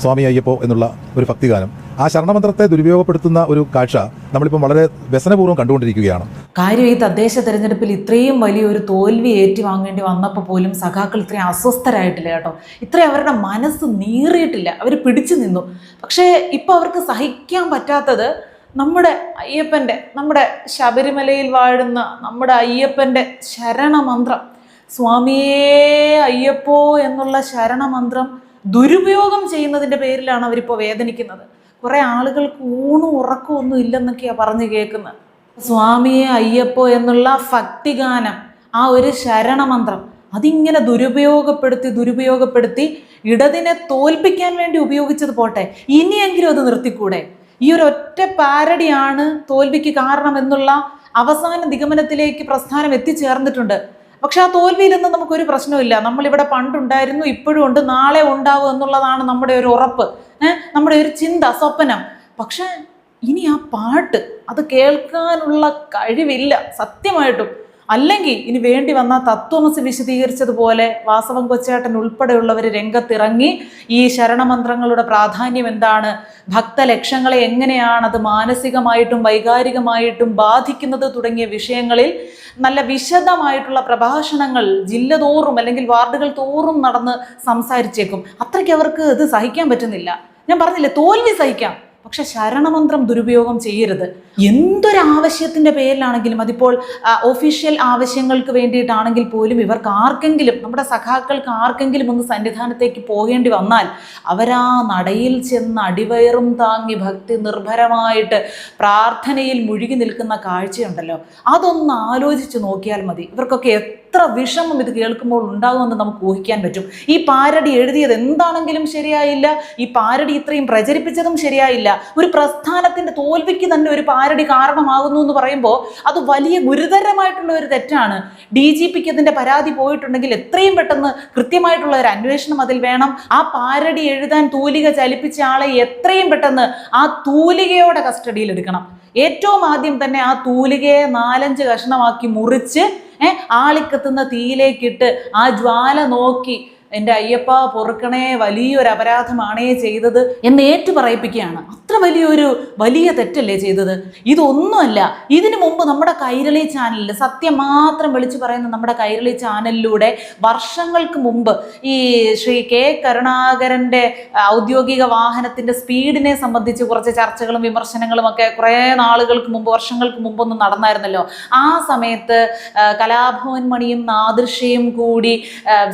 സ്വാമി അയ്യപ്പോ എന്നുള്ള ഒരു ഭക്തിഗാനം. ആ ശരണമന്ത്രത്തെ ദുരുപയോഗപ്പെടുത്തുന്ന ഒരു കാഴ്ച നമ്മളിപ്പം വളരെ വ്യസനപൂർവം കണ്ടുകൊണ്ടിരിക്കുകയാണ്. കാര്യം ഈ തദ്ദേശ തെരഞ്ഞെടുപ്പിൽ ഇത്രയും വലിയൊരു തോൽവി ഏറ്റുവാങ്ങേണ്ടി വന്നപ്പോൾ പോലും സഖാക്കൾ ഇത്രയും അസ്വസ്ഥരായിട്ടില്ല കേട്ടോ. ഇത്രയും അവരുടെ മനസ്സ് നീറിയിട്ടില്ല. അവർ പിടിച്ചു നിന്നു. പക്ഷേ ഇപ്പോൾ അവർക്ക് സഹിക്കാൻ പറ്റാത്തത് നമ്മുടെ അയ്യപ്പന്റെ നമ്മുടെ ശബരിമലയിൽ വാഴുന്ന നമ്മുടെ അയ്യപ്പന്റെ ശരണമന്ത്രം. സ്വാമിയേ അയ്യപ്പോ എന്നുള്ള ശരണമന്ത്രം ദുരുപയോഗം ചെയ്യുന്നതിന്റെ പേരിലാണ് അവരിപ്പോൾ വേദനിക്കുന്നത്. കുറേ ആളുകൾക്ക് ഊണും ഉറക്കവും ഒന്നും ഇല്ലെന്നൊക്കെയാണ് പറഞ്ഞു കേൾക്കുന്നത്. സ്വാമിയെ അയ്യപ്പോ എന്നുള്ള ഭക്തിഗാനം ആ ഒരു ശരണമന്ത്രം അതിങ്ങനെ ദുരുപയോഗപ്പെടുത്തി ദുരുപയോഗപ്പെടുത്തി ഇടതിനെ തോൽപ്പിക്കാൻ വേണ്ടി ഉപയോഗിച്ചത് പോട്ടെ ഇനിയെങ്കിലും അത് നിർത്തിക്കൂടെ? ഈ ഒരു ഒറ്റ പാരടിയാണ് തോൽവിക്ക് കാരണം എന്നുള്ള അവസാന നിഗമനത്തിലേക്ക് പ്രസ്ഥാനം എത്തിച്ചേർന്നിട്ടുണ്ട്. പക്ഷെ ആ തോൽവിയിലൊന്നും നമുക്കൊരു പ്രശ്നമില്ല നമ്മളിവിടെ പണ്ടുണ്ടായിരുന്നു ഇപ്പോഴും ഉണ്ട് നാളെ ഉണ്ടാവും എന്നുള്ളതാണ് നമ്മുടെ ഒരു ഉറപ്പ്. നമ്മുടെ ഒരു ചിന്ത സ്വപ്നം. പക്ഷെ ഇനി ആ പാട്ട് അത് കേൾക്കാനുള്ള കഴിവില്ല സത്യമായിട്ടും. അല്ലെങ്കിൽ ഇനി വേണ്ടി വന്ന തത്വമസി വിശദീകരിച്ചതുപോലെ വാസവൻ കൊച്ചേട്ടൻ ഉൾപ്പെടെയുള്ളവർ രംഗത്തിറങ്ങി ഈ ശരണമന്ത്രങ്ങളുടെ പ്രാധാന്യം എന്താണ്? ഭക്തലക്ഷങ്ങളെ എങ്ങനെയാണ് അത് മാനസികമായിട്ടും വൈകാരികമായിട്ടും ബാധിക്കുന്നത് തുടങ്ങിയ വിഷയങ്ങളിൽ നല്ല വിശദമായിട്ടുള്ള പ്രഭാഷണങ്ങൾ ജില്ല തോറും അല്ലെങ്കിൽ വാർഡുകൾ തോറും നടന്ന് സംസാരിച്ചേക്കും. അത്രയ്ക്ക് അവർക്ക് ഇത് സഹിക്കാൻ പറ്റുന്നില്ല. ഞാൻ പറഞ്ഞില്ലേ തോൽവി സഹിക്കാം. പക്ഷെ ശരണമന്ത്രം ദുരുപയോഗം ചെയ്യരുത്. എന്തൊരാവശ്യത്തിന്റെ പേരിലാണെങ്കിലും അതിപ്പോൾ ഒഫീഷ്യൽ ആവശ്യങ്ങൾക്ക് വേണ്ടിയിട്ടാണെങ്കിൽ പോലും ഇവർക്ക് ആർക്കെങ്കിലും നമ്മുടെ സഖാക്കൾക്ക് ആർക്കെങ്കിലും ഒന്ന് സന്നിധാനത്തേക്ക് പോകേണ്ടി വന്നാൽ അവരാ നടയിൽ ചെന്ന് അടിവയറും താങ്ങി ഭക്തി നിർഭരമായിട്ട് പ്രാർത്ഥനയിൽ മുഴുകി നിൽക്കുന്ന കാഴ്ചയുണ്ടല്ലോ. അതൊന്ന് ആലോചിച്ച് നോക്കിയാൽ മതി. ഇവർക്കൊക്കെ എത്ര വിഷമം ഇത് കേൾക്കുമ്പോൾ ഉണ്ടാകുമെന്ന് നമുക്ക് ഊഹിക്കാൻ പറ്റും. ഈ പാരടി എഴുതിയത് എന്താണെങ്കിലും ശരിയായില്ല ഈ പാരടി ഇത്രയും പ്രചരിപ്പിച്ചതും ശരിയായില്ല ഒരു പ്രസ്ഥാനത്തിന്റെ തോൽവിക്ക് തന്നെ ഒരു പാരടി കാരണമാകുന്നു എന്ന് പറയുമ്പോൾ അത് വലിയ ഗുരുതരമായിട്ടുള്ള ഒരു തെറ്റാണ്. ഡി ജി പിക്ക് ഇതിന്റെ പരാതി പോയിട്ടുണ്ടെങ്കിൽ എത്രയും പെട്ടെന്ന് കൃത്യമായിട്ടുള്ള ഒരു അന്വേഷണം അതിൽ വേണം. ആ പാരടി എഴുതാൻ തൂലിക ചലിപ്പിച്ച ആളെ എത്രയും പെട്ടെന്ന് ആ തൂലികയോടെ കസ്റ്റഡിയിൽ എടുക്കണം. ഏറ്റവും ആദ്യം തന്നെ ആ തൂലികയെ നാലഞ്ച് കഷ്ണമാക്കി മുറിച്ച് ഏഹ് ആളിക്കത്തുന്ന തീയിലേക്കിട്ട് ആ ജ്വാല നോക്കി എന്റെ അയ്യപ്പ പൊറുക്കണേ വലിയൊരു അപരാധമാണേ ചെയ്തത് എന്ന് ഏറ്റു അത്ര വലിയൊരു വലിയ തെറ്റല്ലേ ചെയ്തത്? ഇതൊന്നുമല്ല. ഇതിനു മുമ്പ് നമ്മുടെ കൈരളി ചാനലിൽ സത്യം മാത്രം വിളിച്ചു പറയുന്ന നമ്മുടെ കൈരളി ചാനലിലൂടെ വർഷങ്ങൾക്ക് മുമ്പ് ഈ ശ്രീ കെ കരുണാകരന്റെ ഔദ്യോഗിക വാഹനത്തിന്റെ സ്പീഡിനെ സംബന്ധിച്ച് കുറച്ച് ചർച്ചകളും വിമർശനങ്ങളും ഒക്കെ കുറേ നാളുകൾക്ക് മുമ്പ് വർഷങ്ങൾക്ക് മുമ്പൊന്നും നടന്നായിരുന്നല്ലോ. ആ സമയത്ത് കലാഭവൻ മണിയും നാദൃശ്യയും കൂടി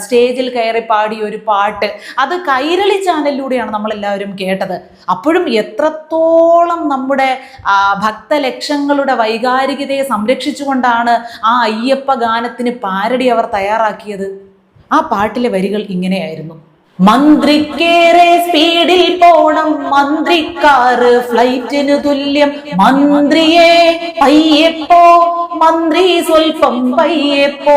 സ്റ്റേജിൽ കയറി പാടിയ ഒരു പാട്ട് അത് കൈരളി ചാനലിലൂടെയാണ് നമ്മളെല്ലാവരും കേട്ടത്. അപ്പോഴും എത്രത്തോളം നമ്മുടെ ഭക്തലക്ഷങ്ങളുടെ വൈകാരികതയെ സംരക്ഷിച്ചുകൊണ്ടാണ് ആ അയ്യപ്പ ഗാനത്തിന് പാരടി അവർ തയ്യാറാക്കിയത്? ആ പാട്ടിലെ വരികൾ ഇങ്ങനെയായിരുന്നു. മന്ത്രിക്കേറെ സ്പീഡിൽ പോണം മന്ത്രിക്കാറ് ഫ്ലൈറ്റിന് തുല്യം. മന്ത്രിയെ പയ്യപ്പോ മന്ത്രി സ്വൽപ്പം പയ്യപ്പോ.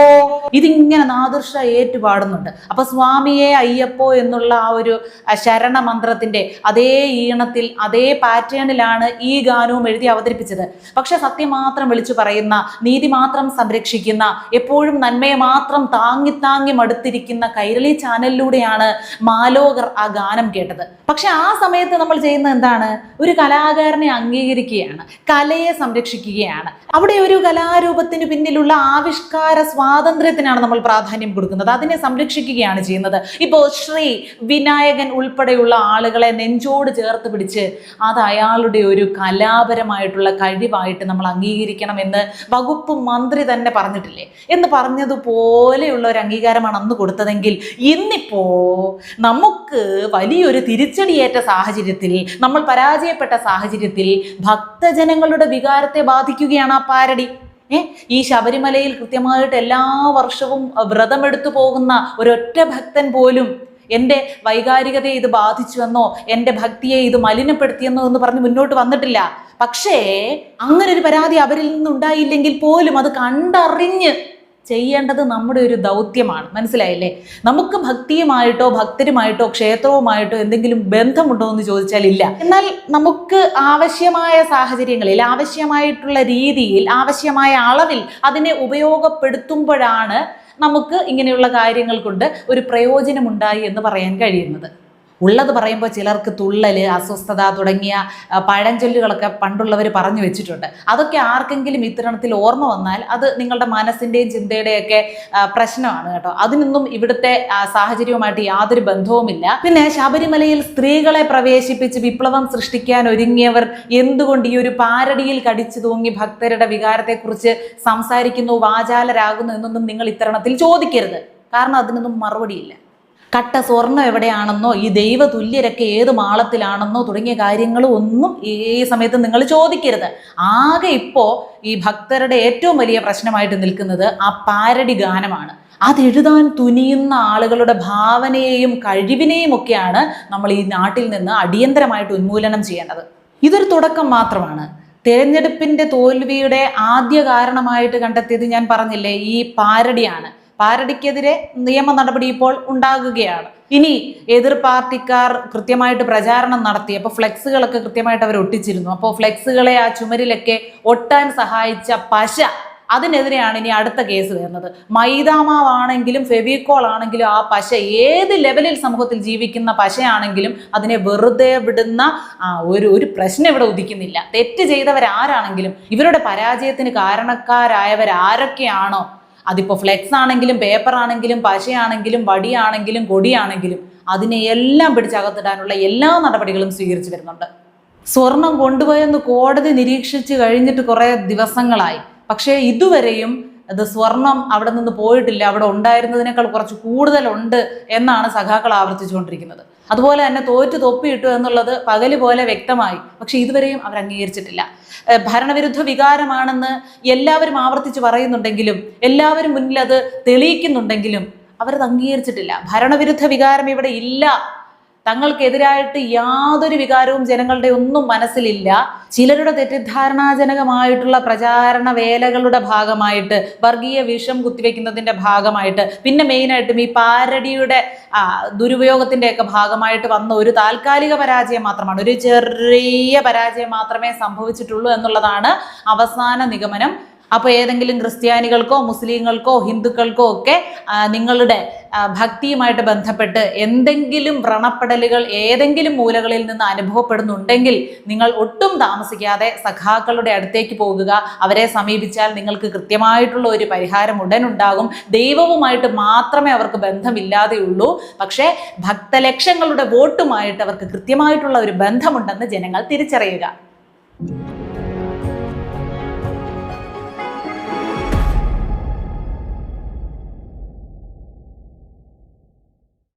ഇതിങ്ങനെ നാദൃശ ഏറ്റുപാടുന്നുണ്ട്. അപ്പൊ സ്വാമിയെ അയ്യപ്പോ എന്നുള്ള ആ ഒരു ശരണമന്ത്രത്തിന്റെ അതേ ഈണത്തിൽ അതേ പാറ്റേണിലാണ് ഈ ഗാനവും എഴുതി അവതരിപ്പിച്ചത്. പക്ഷെ സത്യം മാത്രം വിളിച്ചു പറയുന്ന നീതി മാത്രം സംരക്ഷിക്കുന്ന എപ്പോഴും നന്മയെ മാത്രം താങ്ങി താങ്ങി മടുത്തിരിക്കുന്ന കൈരളി ചാനലിലൂടെയാണ് മാലോകർ ആ ഗാനം കേട്ടത്. പക്ഷെ ആ സമയത്ത് നമ്മൾ ചെയ്യുന്നത് എന്താണ്? ഒരു കലാകാരനെ അംഗീകരിക്കുകയാണ്. കലയെ സംരക്ഷിക്കുകയാണ്. അവിടെ ഒരു കലാരൂപത്തിന് പിന്നിലുള്ള ആവിഷ്കാര സ്വാതന്ത്ര്യത്തിനാണ് നമ്മൾ പ്രാധാന്യം കൊടുക്കുന്നത്. അതിനെ സംരക്ഷിക്കുകയാണ് ചെയ്യുന്നത്. ഇപ്പോൾ ശ്രീ വിനായകൻ ഉൾപ്പെടെയുള്ള ആളുകളെ നെഞ്ചോട് ചേർത്ത് പിടിച്ച് അത് അയാളുടെ ഒരു കലാപരമായിട്ടുള്ള കഴിവായിട്ട് നമ്മൾ അംഗീകരിക്കണം എന്ന് വകുപ്പ് മന്ത്രി തന്നെ പറഞ്ഞിട്ടില്ലേ? എന്ന് പറഞ്ഞതുപോലെയുള്ള ഒരു അംഗീകാരമാണ് അന്ന് കൊടുത്തതെങ്കിൽ ഇന്നിപ്പോ നമുക്ക് വലിയൊരു തിരിച്ചടിയേറ്റ സാഹചര്യത്തിൽ നമ്മൾ പരാജയപ്പെട്ട സാഹചര്യത്തിൽ ഭക്തജനങ്ങളുടെ വികാരത്തെ ബാധിക്കുകയാണ് ആ പാരടി. ഏ? ഈ ശബരിമലയിൽ കൃത്യമായിട്ട് എല്ലാ വർഷവും വ്രതമെടുത്തു പോകുന്ന ഒരൊറ്റ ഭക്തൻ പോലും എന്റെ വൈകാരികതയെ ഇത് ബാധിച്ചുവെന്നോ എന്റെ ഭക്തിയെ ഇത് മലിനപ്പെടുത്തിയെന്നോ എന്ന് പറഞ്ഞ് മുന്നോട്ട് വന്നിട്ടില്ല. പക്ഷേ അങ്ങനൊരു പരാതി അവരിൽ നിന്നുണ്ടായില്ലെങ്കിൽ പോലും അത് കണ്ടറിഞ്ഞ് ചെയ്യേണ്ടത് നമ്മുടെ ഒരു ദൗത്യമാണ്. മനസ്സിലായില്ലേ? നമുക്ക് ഭക്തിയുമായിട്ടോ ഭക്തരുമായിട്ടോ ക്ഷേത്രവുമായിട്ടോ എന്തെങ്കിലും ബന്ധമുണ്ടോ എന്ന് ചോദിച്ചാൽ ഇല്ല. എന്നാൽ നമുക്ക് ആവശ്യമായ സാഹചര്യങ്ങളിൽ ആവശ്യമായിട്ടുള്ള രീതിയിൽ ആവശ്യമായ അളവിൽ അതിനെ ഉപയോഗപ്പെടുത്തുമ്പോഴാണ് നമുക്ക് ഇങ്ങനെയുള്ള കാര്യങ്ങൾ കൊണ്ട് ഒരു പ്രയോജനമുണ്ടായി എന്ന് പറയാൻ കഴിയുന്നത്. ഉള്ളത് പറയുമ്പോൾ ചിലർക്ക് തുള്ളൽ അസ്വസ്ഥത തുടങ്ങിയ പഴഞ്ചൊല്ലുകളൊക്കെ പണ്ടുള്ളവർ പറഞ്ഞു വെച്ചിട്ടുണ്ട്. അതൊക്കെ ആർക്കെങ്കിലും ഇത്തരണത്തിൽ ഓർമ്മ വന്നാൽ അത് നിങ്ങളുടെ മനസ്സിന്റെയും ചിന്തയുടെയൊക്കെ പ്രശ്നമാണ് കേട്ടോ. അതിനൊന്നും ഇവിടുത്തെ സാഹചര്യവുമായിട്ട് യാതൊരു ബന്ധവുമില്ല. പിന്നെ ശബരിമലയിൽ സ്ത്രീകളെ പ്രവേശിപ്പിച്ച് വിപ്ലവം സൃഷ്ടിക്കാൻ ഒരുങ്ങിയവർ എന്തുകൊണ്ട് ഈ ഒരു പാരടിയിൽ കടിച്ചു തൂങ്ങി ഭക്തരുടെ വികാരത്തെക്കുറിച്ച് സംസാരിക്കുന്നു വാചാലരാകുന്നു എന്നൊന്നും നിങ്ങൾ ഇത്തരണത്തിൽ ചോദിക്കരുത്. കാരണം അതിനൊന്നും മറുപടിയില്ല. കട്ട സ്വർണം എവിടെയാണെന്നോ ഈ ദൈവ തുല്യരൊക്കെ ഏത് മാളത്തിലാണെന്നോ തുടങ്ങിയ കാര്യങ്ങളും ഒന്നും ഈ സമയത്ത് നിങ്ങൾ ചോദിക്കരുത്. ആകെ ഇപ്പോൾ ഈ ഭക്തരുടെ ഏറ്റവും വലിയ പ്രശ്നമായിട്ട് നിൽക്കുന്നത് ആ പാരടി ഗാനമാണ്. അതെഴുതാൻ തുനിയുന്ന ആളുകളുടെ ഭാവനയെയും കഴിവിനെയും ഒക്കെയാണ് നമ്മൾ ഈ നാട്ടിൽ നിന്ന് അടിയന്തരമായിട്ട് ഉന്മൂലനം ചെയ്യേണ്ടത്. ഇതൊരു തുടക്കം മാത്രമാണ്. തെരഞ്ഞെടുപ്പിന്റെ തോൽവിയുടെ ആദ്യ കാരണമായിട്ട് കണ്ടെത്തിയത് ഞാൻ പറഞ്ഞില്ലേ ഈ പാരടിയാണ്. പാരടിക്കെതിരെ നിയമ നടപടി ഇപ്പോൾ ഉണ്ടാകുകയാണ്. ഇനി എതിർ പാർട്ടിക്കാർ കൃത്യമായിട്ട് പ്രചാരണം നടത്തി. അപ്പോൾ ഫ്ലെക്സുകളൊക്കെ കൃത്യമായിട്ട് അവർ ഒട്ടിച്ചിരുന്നു. അപ്പോൾ ഫ്ലെക്സുകളെ ആ ചുമരിലൊക്കെ ഒട്ടാൻ സഹായിച്ച പശ അതിനെതിരെയാണ് ഇനി അടുത്ത കേസ് വരുന്നത്. മൈദാമാവാണെങ്കിലും ഫെവിക്കോൾ ആണെങ്കിലും ആ പശ ഏത് ലെവലിൽ സമൂഹത്തിൽ ജീവിക്കുന്ന പശയാണെങ്കിലും അതിനെ വെറുതെ വിടുന്ന ഒരു ഒരു പ്രശ്നം ഇവിടെ ഉദിക്കുന്നില്ല. തെറ്റ് ചെയ്തവരാരാണെങ്കിലും ഇവരുടെ പരാജയത്തിന് കാരണക്കാരായവരാരൊക്കെയാണോ അതിപ്പോൾ ഫ്ലെക്സ് ആണെങ്കിലും പേപ്പർ ആണെങ്കിലും പശയാണെങ്കിലും വടിയാണെങ്കിലും കൊടിയാണെങ്കിലും അതിനെ എല്ലാം പിടിച്ചകത്തിടാനുള്ള എല്ലാ നടപടികളും സ്വീകരിച്ചു വരുന്നുണ്ട്. സ്വർണം കൊണ്ടുപോയെന്ന് കോടതി നിരീക്ഷിച്ച് കഴിഞ്ഞിട്ട് കുറേ ദിവസങ്ങളായി. പക്ഷേ ഇതുവരെയും അത് സ്വർണം അവിടെ നിന്ന് പോയിട്ടില്ല അവിടെ ഉണ്ടായിരുന്നതിനേക്കാൾ കുറച്ച് കൂടുതലുണ്ട് എന്നാണ് സഖാക്കൾ ആവർത്തിച്ചുകൊണ്ടിരിക്കുന്നത്. അതുപോലെ തന്നെ തോറ്റു തൊപ്പിയിട്ടു എന്നുള്ളത് പകൽ പോലെ വ്യക്തമായി. പക്ഷെ ഇതുവരെയും അവർ അംഗീകരിച്ചിട്ടില്ല. ഭരണവിരുദ്ധ വികാരമാണെന്ന് എല്ലാവരും ആവർത്തിച്ച് പറയുന്നുണ്ടെങ്കിലും എല്ലാവരും മുന്നിൽ അത് തെളിയിക്കുന്നുണ്ടെങ്കിലും അവരത് അംഗീകരിച്ചിട്ടില്ല. ഭരണവിരുദ്ധ വികാരം ഇവിടെ ഇല്ല. തങ്ങൾക്കെതിരായിട്ട് യാതൊരു വികാരവും ജനങ്ങളുടെ ഒന്നും മനസ്സിലില്ല. ചിലരുടെ തെറ്റിദ്ധാരണാജനകമായിട്ടുള്ള പ്രചാരണ വേലകളുടെ ഭാഗമായിട്ട് വർഗീയ വിഷം കുത്തിവെക്കുന്നതിന്റെ ഭാഗമായിട്ട് പിന്നെ മെയിനായിട്ടും ഈ പാരടിയുടെ ദുരുപയോഗത്തിന്റെയൊക്കെ ഭാഗമായിട്ട് വന്ന ഒരു താൽക്കാലിക പരാജയം മാത്രമാണ്. ഒരു ചെറിയ പരാജയം മാത്രമേ സംഭവിച്ചിട്ടുള്ളൂ എന്നുള്ളതാണ് അവസാന നിഗമനം. അപ്പോൾ ഏതെങ്കിലും ക്രിസ്ത്യാനികൾക്കോ മുസ്ലിങ്ങൾക്കോ ഹിന്ദുക്കൾക്കോ ഒക്കെ നിങ്ങളുടെ ഭക്തിയുമായിട്ട് ബന്ധപ്പെട്ട് എന്തെങ്കിലും വ്രണപ്പെടലുകൾ ഏതെങ്കിലും മൂലകളിൽ നിന്ന് അനുഭവപ്പെടുന്നുണ്ടെങ്കിൽ നിങ്ങൾ ഒട്ടും താമസിക്കാതെ സഖാക്കളുടെ അടുത്തേക്ക് പോകുക. അവരെ സമീപിച്ചാൽ നിങ്ങൾക്ക് കൃത്യമായിട്ടുള്ള ഒരു പരിഹാരം ഉടൻ ഉണ്ടാകും ദൈവവുമായിട്ട് മാത്രമേ അവർക്ക് ബന്ധമില്ലാതെയുള്ളൂ പക്ഷേ ഭക്തലക്ഷങ്ങളുടെ വോട്ടുമായിട്ട് അവർക്ക് കൃത്യമായിട്ടുള്ള ഒരു ബന്ധമുണ്ടെന്ന് ജനങ്ങൾ തിരിച്ചറിയുക.